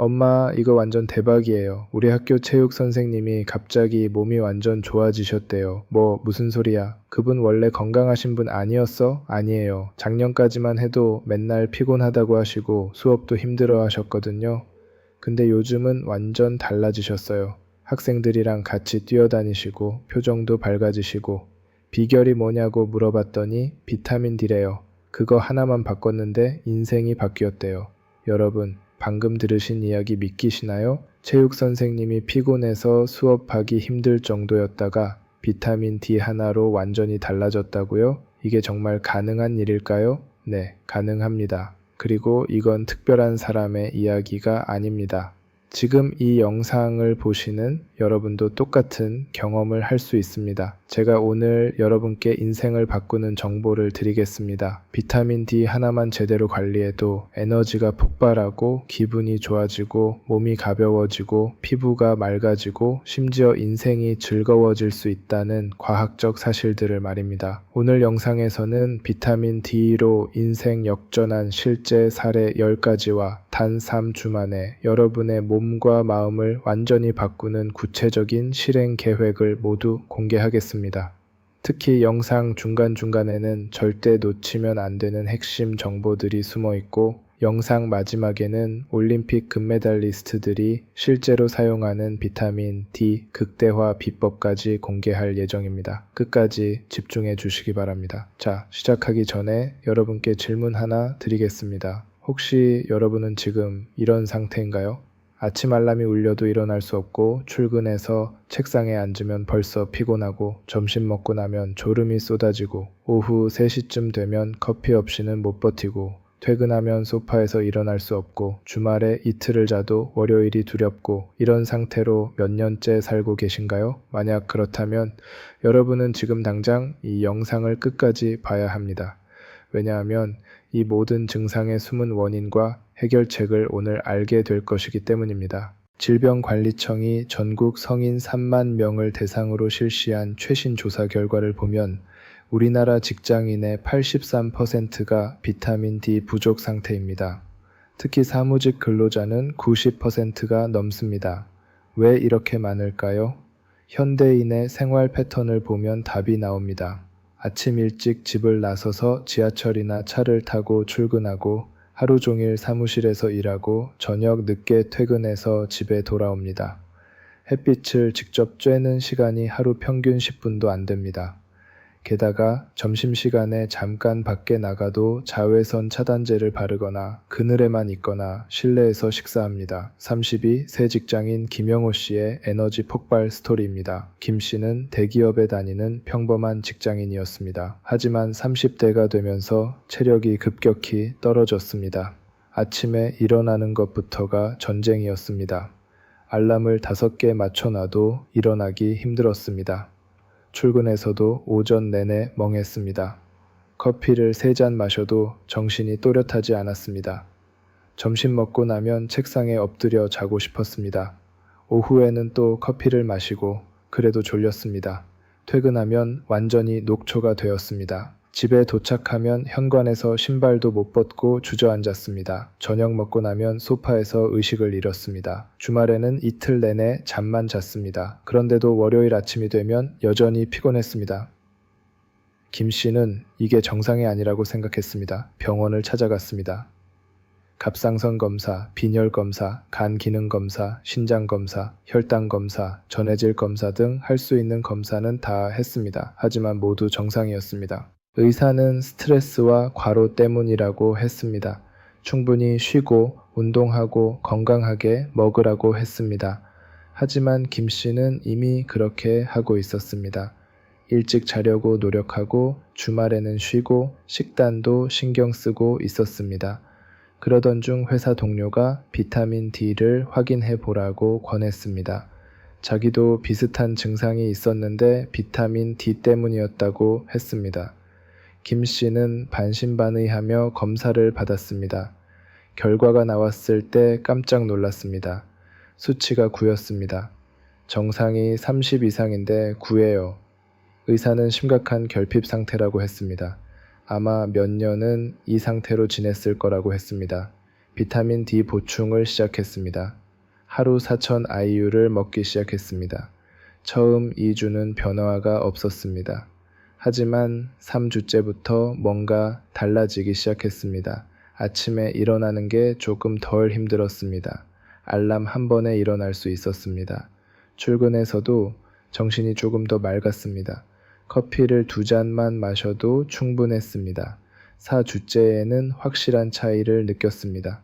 엄마, 이거 완전 대박이에요. 우리 학교 체육 선생님이 갑자기 몸이 완전 좋아지셨대요. 뭐, 무슨 소리야? 그분 원래 건강하신 분 아니었어? 아니에요. 작년까지만 해도 맨날 피곤하다고 하시고 수업도 힘들어 하셨거든요. 근데 요즘은 완전 달라지셨어요. 학생들이랑 같이 뛰어다니시고 표정도 밝아지시고 비결이 뭐냐고 물어봤더니 비타민 D래요. 그거 하나만 바꿨는데 인생이 바뀌었대요. 여러분, 방금 들으신 이야기 믿기시나요? 체육 선생님이 피곤해서 수업하기 힘들 정도였다가 비타민 D 하나로 완전히 달라졌다고요? 이게 정말 가능한 일일까요? 네, 가능합니다. 그리고 이건 특별한 사람의 이야기가 아닙니다. 지금 이 영상을 보시는 여러분도 똑같은 경험을 할 수 있습니다. 제가 오늘 여러분께 인생을 바꾸는 정보를 드리겠습니다. 비타민 D 하나만 제대로 관리해도 에너지가 폭발하고 기분이 좋아지고 몸이 가벼워지고 피부가 맑아지고 심지어 인생이 즐거워질 수 있다는 과학적 사실들을 말입니다. 오늘 영상에서는 비타민 D로 인생 역전한 실제 사례 10가지와 단 3주 만에 여러분의 몸과 마음을 완전히 바꾸는 구체적인 실행 계획을 모두 공개하겠습니다. 특히 영상 중간중간에는 절대 놓치면 안 되는 핵심 정보들이 숨어 있고 영상 마지막에는 올림픽 금메달리스트들이 실제로 사용하는 비타민 D 극대화 비법까지 공개할 예정입니다. 끝까지 집중해 주시기 바랍니다. 자, 시작하기 전에 여러분께 질문 하나 드리겠습니다. 혹시 여러분은 지금 이런 상태인가요? 아침 알람이 울려도 일어날 수 없고 출근해서 책상에 앉으면 벌써 피곤하고 점심 먹고 나면 졸음이 쏟아지고 오후 3시쯤 되면 커피 없이는 못 버티고 퇴근하면 소파에서 일어날 수 없고 주말에 이틀을 자도 월요일이 두렵고 이런 상태로 몇 년째 살고 계신가요? 만약 그렇다면 여러분은 지금 당장 이 영상을 끝까지 봐야 합니다. 왜냐하면 이 모든 증상의 숨은 원인과 해결책을 오늘 알게 될 것이기 때문입니다. 질병관리청이 전국 성인 3만 명을 대상으로 실시한 최신 조사 결과를 보면 우리나라 직장인의 83%가 비타민 D 부족 상태입니다. 특히 사무직 근로자는 90%가 넘습니다. 왜 이렇게 많을까요? 현대인의 생활 패턴을 보면 답이 나옵니다. 아침 일찍 집을 나서서 지하철이나 차를 타고 출근하고 하루 종일 사무실에서 일하고 저녁 늦게 퇴근해서 집에 돌아옵니다. 햇빛을 직접 쬐는 시간이 하루 평균 10분도 안 됩니다. 게다가 점심시간에 잠깐 밖에 나가도 자외선 차단제를 바르거나 그늘에만 있거나 실내에서 식사합니다. 32, 새 직장인 김영호 씨의 에너지 폭발 스토리입니다. 김 씨는 대기업에 다니는 평범한 직장인이었습니다. 하지만 30대가 되면서 체력이 급격히 떨어졌습니다. 아침에 일어나는 것부터가 전쟁이었습니다. 알람을 다섯 개 맞춰놔도 일어나기 힘들었습니다. 출근해서도 오전 내내 멍했습니다. 커피를 세 잔 마셔도 정신이 또렷하지 않았습니다. 점심 먹고 나면 책상에 엎드려 자고 싶었습니다. 오후에는 또 커피를 마시고 그래도 졸렸습니다. 퇴근하면 완전히 녹초가 되었습니다. 집에 도착하면 현관에서 신발도 못 벗고 주저앉았습니다. 저녁 먹고 나면 소파에서 의식을 잃었습니다. 주말에는 이틀 내내 잠만 잤습니다. 그런데도 월요일 아침이 되면 여전히 피곤했습니다. 김 씨는 이게 정상이 아니라고 생각했습니다. 병원을 찾아갔습니다. 갑상선 검사, 빈혈 검사, 간 기능 검사, 신장 검사, 혈당 검사, 전해질 검사 등 할 수 있는 검사는 다 했습니다. 하지만 모두 정상이었습니다. 의사는 스트레스와 과로 때문이라고 했습니다. 충분히 쉬고 운동하고 건강하게 먹으라고 했습니다. 하지만 김 씨는 이미 그렇게 하고 있었습니다. 일찍 자려고 노력하고 주말에는 쉬고 식단도 신경 쓰고 있었습니다. 그러던 중 회사 동료가 비타민 D를 확인해 보라고 권했습니다. 자기도 비슷한 증상이 있었는데 비타민 D 때문이었다고 했습니다. 김 씨는 반신반의하며 검사를 받았습니다. 결과가 나왔을 때 깜짝 놀랐습니다. 수치가 9였습니다. 정상이 30 이상인데 9예요. 의사는 심각한 결핍 상태라고 했습니다. 아마 몇 년은 이 상태로 지냈을 거라고 했습니다. 비타민 D 보충을 시작했습니다. 하루 4천 IU를 먹기 시작했습니다. 처음 2주는 변화가 없었습니다. 하지만 3주째부터 뭔가 달라지기 시작했습니다. 아침에 일어나는 게 조금 덜 힘들었습니다. 알람 한 번에 일어날 수 있었습니다. 출근해서도 정신이 조금 더 맑았습니다. 커피를 두 잔만 마셔도 충분했습니다. 4주째에는 확실한 차이를 느꼈습니다.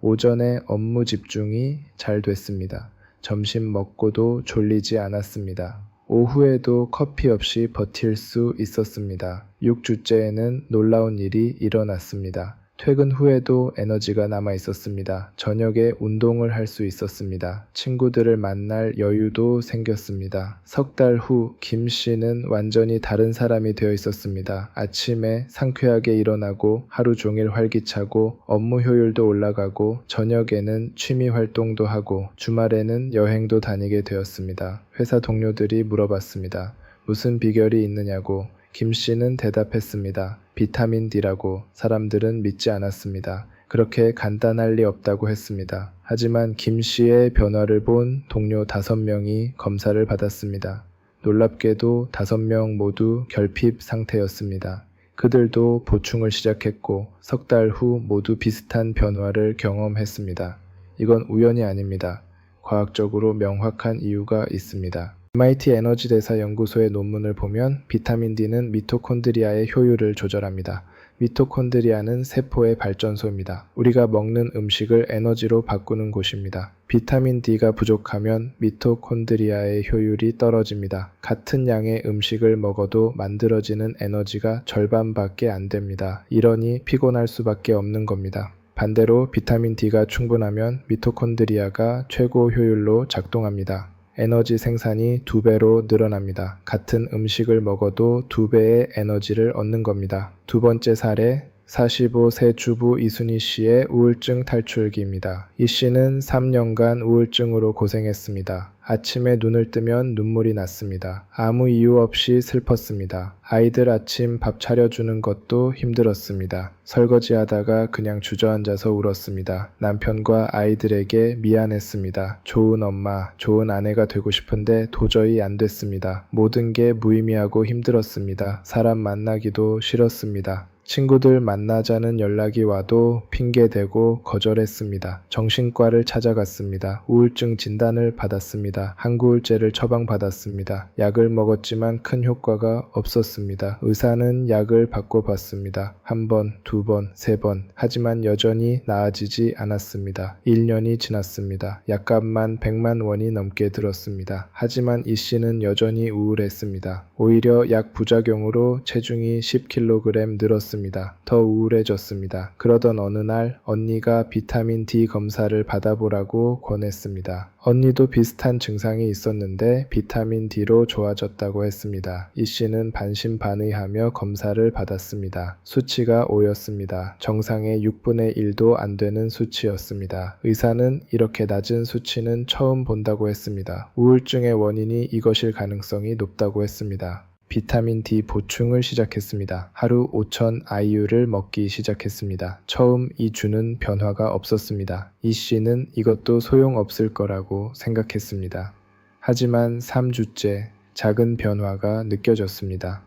오전에 업무 집중이 잘 됐습니다. 점심 먹고도 졸리지 않았습니다. 오후에도 커피 없이 버틸 수 있었습니다. 6주째에는 놀라운 일이 일어났습니다. 퇴근 후에도 에너지가 남아 있었습니다. 저녁에 운동을 할 수 있었습니다. 친구들을 만날 여유도 생겼습니다. 석 달 후 김 씨는 완전히 다른 사람이 되어 있었습니다. 아침에 상쾌하게 일어나고 하루 종일 활기차고 업무 효율도 올라가고 저녁에는 취미 활동도 하고 주말에는 여행도 다니게 되었습니다. 회사 동료들이 물어봤습니다. 무슨 비결이 있느냐고 김 씨는 대답했습니다. 비타민 D라고 사람들은 믿지 않았습니다. 그렇게 간단할 리 없다고 했습니다. 하지만 김 씨의 변화를 본 동료 다섯 명이 검사를 받았습니다. 놀랍게도 다섯 명 모두 결핍 상태였습니다. 그들도 보충을 시작했고 석 달 후 모두 비슷한 변화를 경험했습니다. 이건 우연이 아닙니다. 과학적으로 명확한 이유가 있습니다. MIT 에너지 대사 연구소의 논문을 보면 비타민 D는 미토콘드리아의 효율을 조절합니다. 미토콘드리아는 세포의 발전소입니다. 우리가 먹는 음식을 에너지로 바꾸는 곳입니다. 비타민 D가 부족하면 미토콘드리아의 효율이 떨어집니다. 같은 양의 음식을 먹어도 만들어지는 에너지가 절반밖에 안 됩니다. 이러니 피곤할 수밖에 없는 겁니다. 반대로 비타민 D가 충분하면 미토콘드리아가 최고 효율로 작동합니다. 에너지 생산이 두 배로 늘어납니다. 같은 음식을 먹어도 두 배의 에너지를 얻는 겁니다. 두 번째 사례 45세 주부 이순희 씨의 우울증 탈출기입니다. 이 씨는 3년간 우울증으로 고생했습니다. 아침에 눈을 뜨면 눈물이 났습니다. 아무 이유 없이 슬펐습니다. 아이들 아침 밥 차려주는 것도 힘들었습니다. 설거지 하다가 그냥 주저앉아서 울었습니다. 남편과 아이들에게 미안했습니다. 좋은 엄마, 좋은 아내가 되고 싶은데 도저히 안 됐습니다. 모든 게 무의미하고 힘들었습니다. 사람 만나기도 싫었습니다. 친구들 만나자는 연락이 와도 핑계대고 거절했습니다. 정신과를 찾아갔습니다. 우울증 진단을 받았습니다. 항구울제를 처방받았습니다. 약을 먹었지만 큰 효과가 없었습니다. 의사는 약을 바꿔봤습니다. 한 번, 두 번, 세 번. 하지만 여전히 나아지지 않았습니다. 1년이 지났습니다. 약값만 100만 원이 넘게 들었습니다. 하지만 이 씨는 여전히 우울했습니다. 오히려 약 부작용으로 체중이 10kg 늘었습니다. 더 우울해졌습니다. 그러던 어느 날 언니가 비타민 D 검사를 받아보라고 권했습니다. 언니도 비슷한 증상이 있었는데 비타민 D로 좋아졌다고 했습니다. 이 씨는 반신반의하며 검사를 받았습니다. 수치가 5였습니다. 정상의 6분의 1도 안 되는 수치였습니다. 의사는 이렇게 낮은 수치는 처음 본다고 했습니다. 우울증의 원인이 이것일 가능성이 높다고 했습니다. 비타민 D 보충을 시작했습니다. 하루 5천 IU를 먹기 시작했습니다. 처음 2주는 변화가 없었습니다. 이 씨는 이것도 소용없을 거라고 생각했습니다. 하지만 3주째 작은 변화가 느껴졌습니다.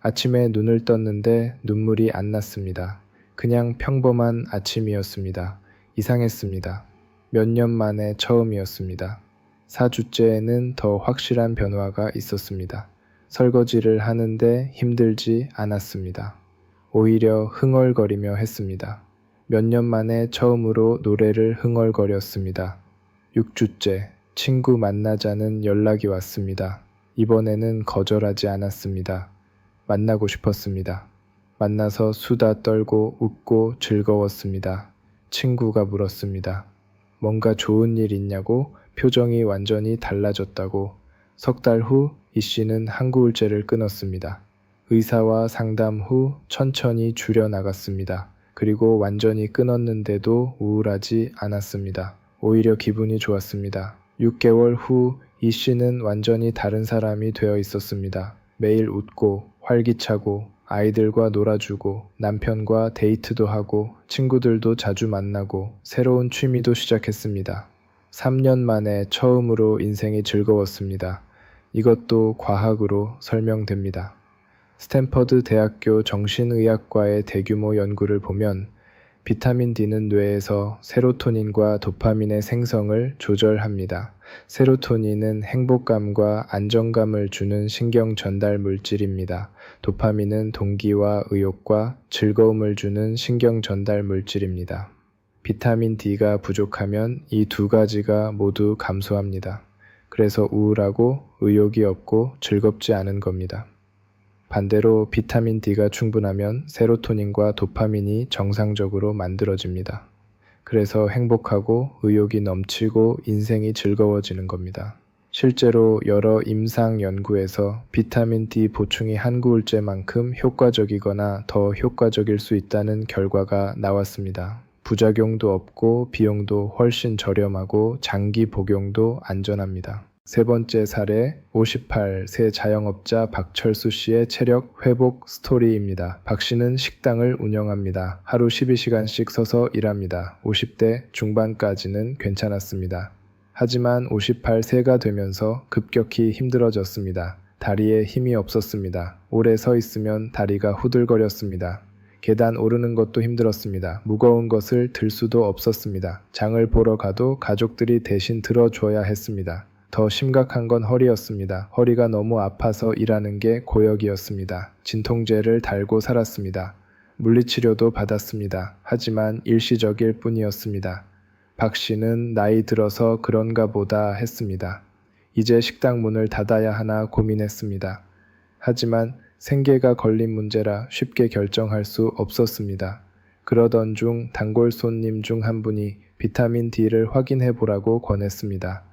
아침에 눈을 떴는데 눈물이 안 났습니다. 그냥 평범한 아침이었습니다. 이상했습니다. 몇 년 만에 처음이었습니다. 4주째에는 더 확실한 변화가 있었습니다. 설거지를 하는데 힘들지 않았습니다. 오히려 흥얼거리며 했습니다. 몇 년 만에 처음으로 노래를 흥얼거렸습니다. 6주째 친구 만나자는 연락이 왔습니다. 이번에는 거절하지 않았습니다. 만나고 싶었습니다. 만나서 수다 떨고 웃고 즐거웠습니다. 친구가 물었습니다. 뭔가 좋은 일 있냐고 표정이 완전히 달라졌다고 석 달 후 이 씨는 항구울제를 끊었습니다. 의사와 상담 후 천천히 줄여 나갔습니다. 그리고 완전히 끊었는데도 우울하지 않았습니다. 오히려 기분이 좋았습니다. 6개월 후 이 씨는 완전히 다른 사람이 되어 있었습니다. 매일 웃고 활기차고 아이들과 놀아주고 남편과 데이트도 하고 친구들도 자주 만나고 새로운 취미도 시작했습니다. 3년 만에 처음으로 인생이 즐거웠습니다. 이것도 과학으로 설명됩니다. 스탠퍼드 대학교 정신의학과의 대규모 연구를 보면 비타민 D는 뇌에서 세로토닌과 도파민의 생성을 조절합니다. 세로토닌은 행복감과 안정감을 주는 신경 전달 물질입니다. 도파민은 동기와 의욕과 즐거움을 주는 신경 전달 물질입니다. 비타민 D가 부족하면 이 두 가지가 모두 감소합니다. 그래서 우울하고 의욕이 없고 즐겁지 않은 겁니다. 반대로 비타민 D가 충분하면 세로토닌과 도파민이 정상적으로 만들어집니다. 그래서 행복하고 의욕이 넘치고 인생이 즐거워지는 겁니다. 실제로 여러 임상 연구에서 비타민 D 보충이 한구울제만큼 효과적이거나 더 효과적일 수 있다는 결과가 나왔습니다. 부작용도 없고 비용도 훨씬 저렴하고 장기 복용도 안전합니다. 세 번째 사례 58세 자영업자 박철수 씨의 체력 회복 스토리입니다. 박 씨는 식당을 운영합니다. 하루 12시간씩 서서 일합니다. 50대 중반까지는 괜찮았습니다. 하지만 58세가 되면서 급격히 힘들어졌습니다. 다리에 힘이 없었습니다. 오래 서 있으면 다리가 후들거렸습니다. 계단 오르는 것도 힘들었습니다. 무거운 것을 들 수도 없었습니다. 장을 보러 가도 가족들이 대신 들어줘야 했습니다. 더 심각한 건 허리였습니다. 허리가 너무 아파서 일하는 게 고역이었습니다. 진통제를 달고 살았습니다. 물리치료도 받았습니다. 하지만 일시적일 뿐이었습니다. 박 씨는 나이 들어서 그런가 보다 했습니다. 이제 식당 문을 닫아야 하나 고민했습니다. 하지만 생계가 걸린 문제라 쉽게 결정할 수 없었습니다. 그러던 중 단골 손님 중 한 분이 비타민 D를 확인해 보라고 권했습니다.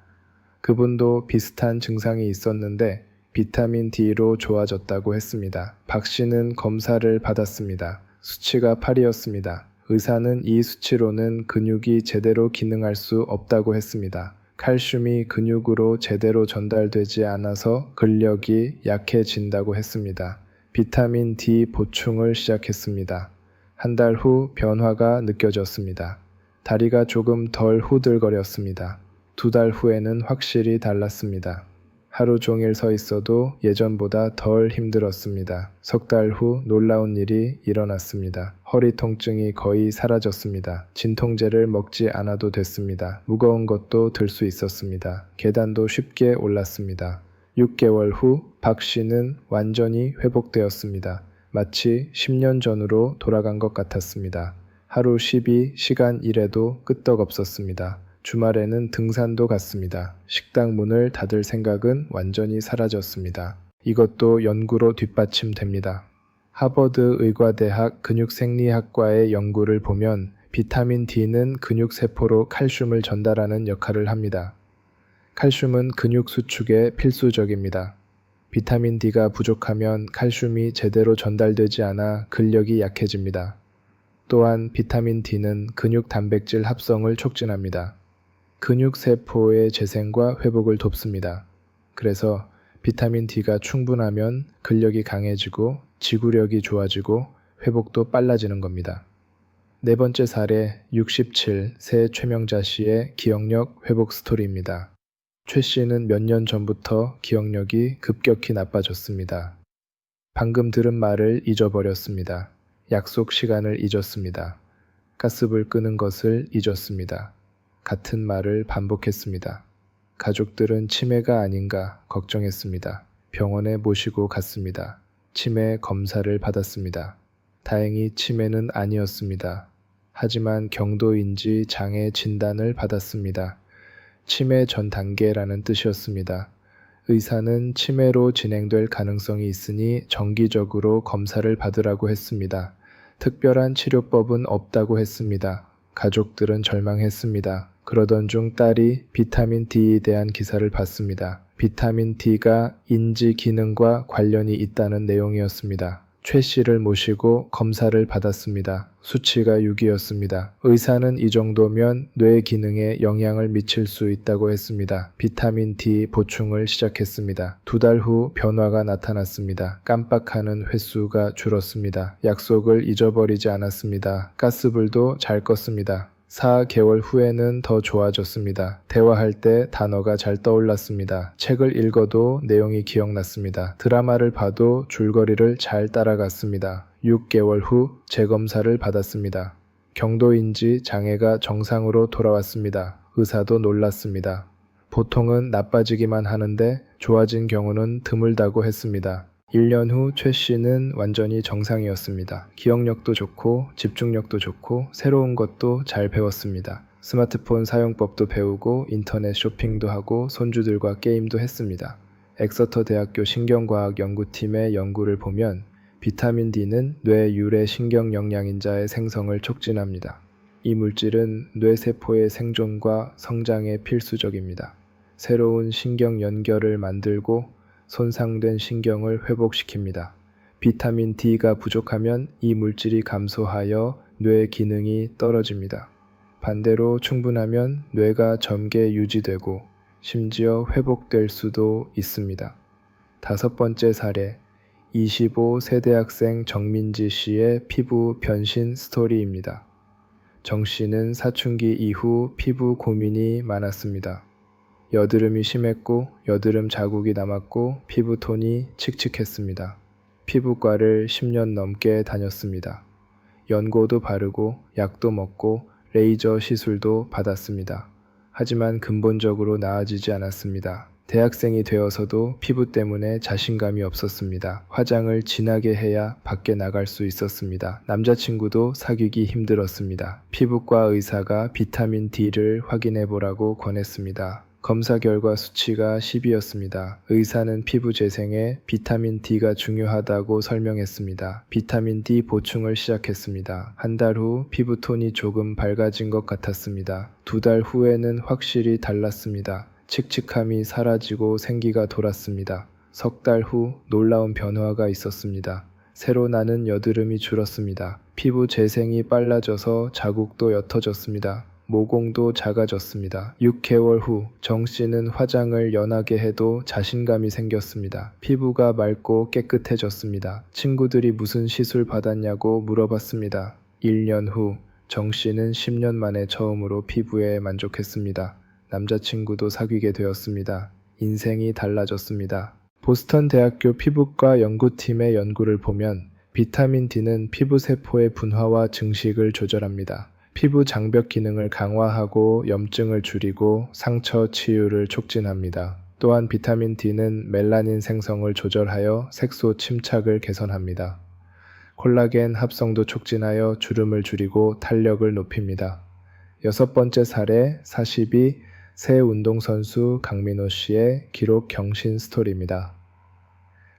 그분도 비슷한 증상이 있었는데 비타민 D로 좋아졌다고 했습니다. 박 씨는 검사를 받았습니다. 수치가 8이었습니다. 의사는 이 수치로는 근육이 제대로 기능할 수 없다고 했습니다. 칼슘이 근육으로 제대로 전달되지 않아서 근력이 약해진다고 했습니다. 비타민 D 보충을 시작했습니다. 한 달 후 변화가 느껴졌습니다. 다리가 조금 덜 후들거렸습니다. 두 달 후에는 확실히 달랐습니다. 하루 종일 서 있어도 예전보다 덜 힘들었습니다. 석 달 후 놀라운 일이 일어났습니다. 허리 통증이 거의 사라졌습니다. 진통제를 먹지 않아도 됐습니다. 무거운 것도 들 수 있었습니다. 계단도 쉽게 올랐습니다. 6개월 후 박 씨는 완전히 회복되었습니다. 마치 10년 전으로 돌아간 것 같았습니다. 하루 12시간 일해도 끄떡없었습니다. 주말에는 등산도 갔습니다. 식당 문을 닫을 생각은 완전히 사라졌습니다. 이것도 연구로 뒷받침됩니다. 하버드 의과대학 근육생리학과의 연구를 보면 비타민 D는 근육세포로 칼슘을 전달하는 역할을 합니다. 칼슘은 근육 수축에 필수적입니다. 비타민 D가 부족하면 칼슘이 제대로 전달되지 않아 근력이 약해집니다. 또한 비타민 D는 근육 단백질 합성을 촉진합니다. 근육 세포의 재생과 회복을 돕습니다. 그래서 비타민 D가 충분하면 근력이 강해지고 지구력이 좋아지고 회복도 빨라지는 겁니다. 네 번째 사례 67세 최명자 씨의 기억력 회복 스토리입니다. 최 씨는 몇 년 전부터 기억력이 급격히 나빠졌습니다. 방금 들은 말을 잊어버렸습니다. 약속 시간을 잊었습니다. 가스불 끄는 것을 잊었습니다. 같은 말을 반복했습니다. 가족들은 치매가 아닌가 걱정했습니다. 병원에 모시고 갔습니다. 치매 검사를 받았습니다. 다행히 치매는 아니었습니다. 하지만 경도인지 장애 진단을 받았습니다. 치매 전 단계라는 뜻이었습니다. 의사는 치매로 진행될 가능성이 있으니 정기적으로 검사를 받으라고 했습니다. 특별한 치료법은 없다고 했습니다. 가족들은 절망했습니다. 그러던 중 딸이 비타민 D에 대한 기사를 봤습니다. 비타민 D가 인지 기능과 관련이 있다는 내용이었습니다. 최 씨를 모시고 검사를 받았습니다. 수치가 6이었습니다. 의사는 이 정도면 뇌 기능에 영향을 미칠 수 있다고 했습니다. 비타민 D 보충을 시작했습니다. 두 달 후 변화가 나타났습니다. 깜빡하는 횟수가 줄었습니다. 약속을 잊어버리지 않았습니다. 가스불도 잘 껐습니다. 4개월 후에는 더 좋아졌습니다. 대화할 때 단어가 잘 떠올랐습니다. 책을 읽어도 내용이 기억났습니다. 드라마를 봐도 줄거리를 잘 따라갔습니다. 6개월 후 재검사를 받았습니다. 경도인지 장애가 정상으로 돌아왔습니다. 의사도 놀랐습니다. 보통은 나빠지기만 하는데 좋아진 경우는 드물다고 했습니다. 1년 후 최 씨는 완전히 정상이었습니다. 기억력도 좋고 집중력도 좋고 새로운 것도 잘 배웠습니다. 스마트폰 사용법도 배우고 인터넷 쇼핑도 하고 손주들과 게임도 했습니다. 엑서터 대학교 신경과학 연구팀의 연구를 보면 비타민 D는 뇌 유래 신경 영양인자의 생성을 촉진합니다. 이 물질은 뇌세포의 생존과 성장에 필수적입니다. 새로운 신경 연결을 만들고 손상된 신경을 회복시킵니다. 비타민 D가 부족하면 이 물질이 감소하여 뇌 기능이 떨어집니다. 반대로 충분하면 뇌가 점개 유지되고 심지어 회복될 수도 있습니다. 다섯 번째 사례 25세 대 학생 정민지 씨의 피부 변신 스토리입니다. 정 씨는 사춘기 이후 피부 고민이 많았습니다. 여드름이 심했고 여드름 자국이 남았고 피부톤이 칙칙했습니다. 피부과를 10년 넘게 다녔습니다. 연고도 바르고 약도 먹고 레이저 시술도 받았습니다. 하지만 근본적으로 나아지지 않았습니다. 대학생이 되어서도 피부 때문에 자신감이 없었습니다. 화장을 진하게 해야 밖에 나갈 수 있었습니다. 남자친구도 사귀기 힘들었습니다. 피부과 의사가 비타민 D를 확인해 보라고 권했습니다. 검사 결과 수치가 10이었습니다. 의사는 피부 재생에 비타민 D가 중요하다고 설명했습니다. 비타민 D 보충을 시작했습니다. 한 달 후 피부 톤이 조금 밝아진 것 같았습니다. 두 달 후에는 확실히 달랐습니다. 칙칙함이 사라지고 생기가 돌았습니다. 석 달 후 놀라운 변화가 있었습니다. 새로 나는 여드름이 줄었습니다. 피부 재생이 빨라져서 자국도 옅어졌습니다. 모공도 작아졌습니다. 6개월 후 정 씨는 화장을 연하게 해도 자신감이 생겼습니다. 피부가 맑고 깨끗해졌습니다. 친구들이 무슨 시술 받았냐고 물어봤습니다. 1년 후 정 씨는 10년 만에 처음으로 피부에 만족했습니다. 남자친구도 사귀게 되었습니다. 인생이 달라졌습니다. 보스턴 대학교 피부과 연구팀의 연구를 보면 비타민 D는 피부 세포의 분화와 증식을 조절합니다. 피부 장벽 기능을 강화하고 염증을 줄이고 상처 치유를 촉진합니다. 또한 비타민 D는 멜라닌 생성을 조절하여 색소 침착을 개선합니다. 콜라겐 합성도 촉진하여 주름을 줄이고 탄력을 높입니다. 여섯 번째 사례 42 새 운동선수 강민호 씨의 기록 경신 스토리입니다.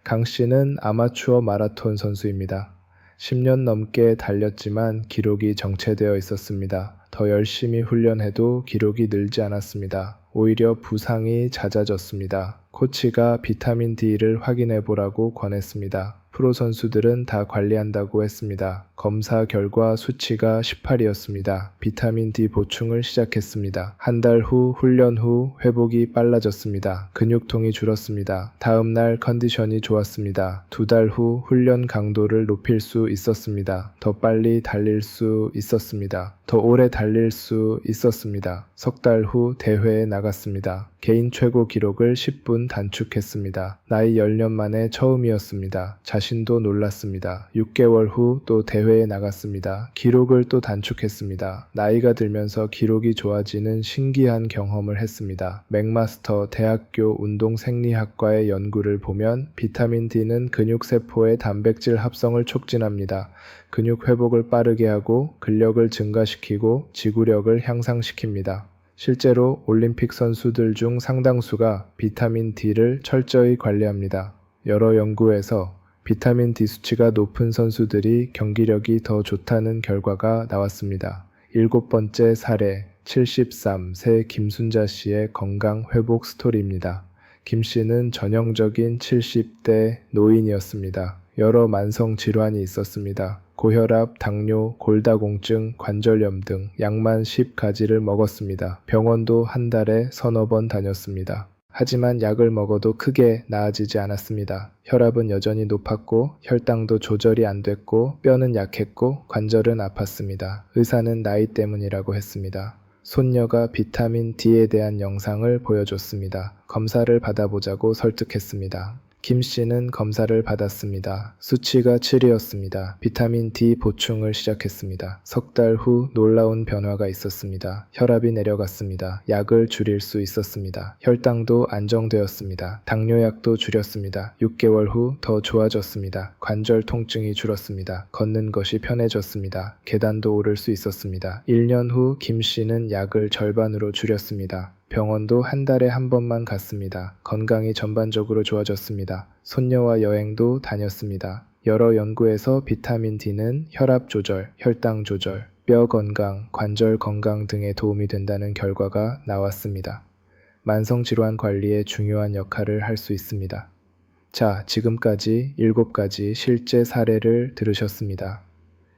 강 씨는 아마추어 마라톤 선수입니다. 10년 넘게 달렸지만 기록이 정체되어 있었습니다. 더 열심히 훈련해도 기록이 늘지 않았습니다. 오히려 부상이 잦아졌습니다. 코치가 비타민 D를 확인해 보라고 권했습니다. 프로 선수들은 다 관리한다고 했습니다. 검사 결과 수치가 18이었습니다. 비타민 D 보충을 시작했습니다. 한 달 후 훈련 후 회복이 빨라졌습니다. 근육통이 줄었습니다. 다음 날 컨디션이 좋았습니다. 두 달 후 훈련 강도를 높일 수 있었습니다. 더 빨리 달릴 수 있었습니다. 더 오래 달릴 수 있었습니다. 석 달 후 대회에 나갔습니다. 개인 최고 기록을 10분 단축했습니다. 나이 10년 만에 처음이었습니다. 자신도 놀랐습니다. 6개월 후 또 대회에 나갔습니다. 기록을 또 단축했습니다. 나이가 들면서 기록이 좋아지는 신기한 경험을 했습니다. 맥마스터 대학교 운동 생리학과의 연구를 보면 비타민 D는 근육세포의 단백질 합성을 촉진합니다. 근육 회복을 빠르게 하고 근력을 증가시키고 지구력을 향상시킵니다. 실제로 올림픽 선수들 중 상당수가 비타민 D를 철저히 관리합니다. 여러 연구에서 비타민 D 수치가 높은 선수들이 경기력이 더 좋다는 결과가 나왔습니다. 일곱 번째 사례 73세 김순자 씨의 건강 회복 스토리입니다. 김 씨는 전형적인 70대 노인이었습니다. 여러 만성 질환이 있었습니다. 고혈압, 당뇨, 골다공증, 관절염 등 약만 10가지를 먹었습니다. 병원도 한 달에 서너 번 다녔습니다. 하지만 약을 먹어도 크게 나아지지 않았습니다. 혈압은 여전히 높았고 혈당도 조절이 안 됐고 뼈는 약했고 관절은 아팠습니다. 의사는 나이 때문이라고 했습니다. 손녀가 비타민 D에 대한 영상을 보여줬습니다. 검사를 받아보자고 설득했습니다. 김 씨는 검사를 받았습니다. 수치가 7이었습니다. 비타민 D 보충을 시작했습니다. 석 달 후 놀라운 변화가 있었습니다. 혈압이 내려갔습니다. 약을 줄일 수 있었습니다. 혈당도 안정되었습니다. 당뇨약도 줄였습니다. 6개월 후 더 좋아졌습니다. 관절 통증이 줄었습니다. 걷는 것이 편해졌습니다. 계단도 오를 수 있었습니다. 1년 후 김 씨는 약을 절반으로 줄였습니다. 병원도 한 달에 한 번만 갔습니다. 건강이 전반적으로 좋아졌습니다. 손녀와 여행도 다녔습니다. 여러 연구에서 비타민 D는 혈압 조절, 혈당 조절, 뼈 건강, 관절 건강 등에 도움이 된다는 결과가 나왔습니다. 만성질환 관리에 중요한 역할을 할 수 있습니다. 자, 지금까지 7가지 실제 사례를 들으셨습니다.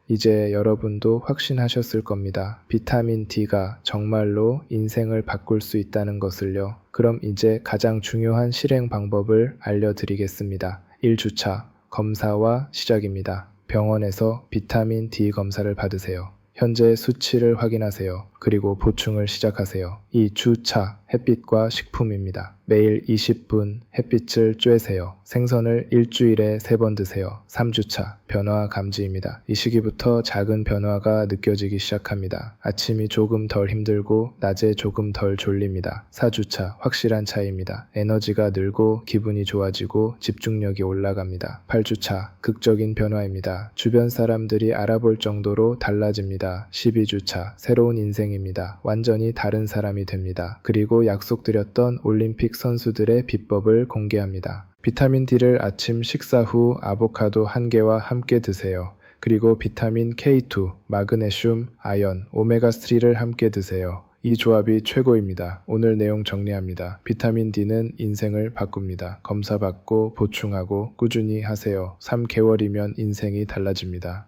이제 여러분도 확신하셨을 겁니다. 비타민 D가 정말로 인생을 바꿀 수 있다는 것을요. 그럼 이제 가장 중요한 실행 방법을 알려드리겠습니다. 1주차 검사와 시작입니다. 병원에서 비타민 D 검사를 받으세요. 현재 수치를 확인하세요. 그리고 보충을 시작하세요. 2주차 햇빛과 식품입니다. 매일 20분 햇빛을 쬐세요. 생선을 일주일에 3번 드세요. 3주차 변화 감지입니다. 이 시기부터 작은 변화가 느껴지기 시작합니다. 아침이 조금 덜 힘들고 낮에 조금 덜 졸립니다. 4주차 확실한 차이입니다. 에너지가 늘고 기분이 좋아지고 집중력이 올라갑니다. 8주차 극적인 변화입니다. 주변 사람들이 알아볼 정도로 달라집니다. 12주차 새로운 인생입니다. 완전히 다른 사람이 됩니다. 그리고 약속드렸던 올림픽 선수들의 비법을 공개합니다. 비타민 D를 아침 식사 후 아보카도 한 개와 함께 드세요. 그리고 비타민 K2, 마그네슘, 아연, 오메가3를 함께 드세요. 이 조합이 최고입니다. 오늘 내용 정리합니다. 비타민 D는 인생을 바꿉니다. 검사 받고 보충하고 꾸준히 하세요. 3개월이면 인생이 달라집니다.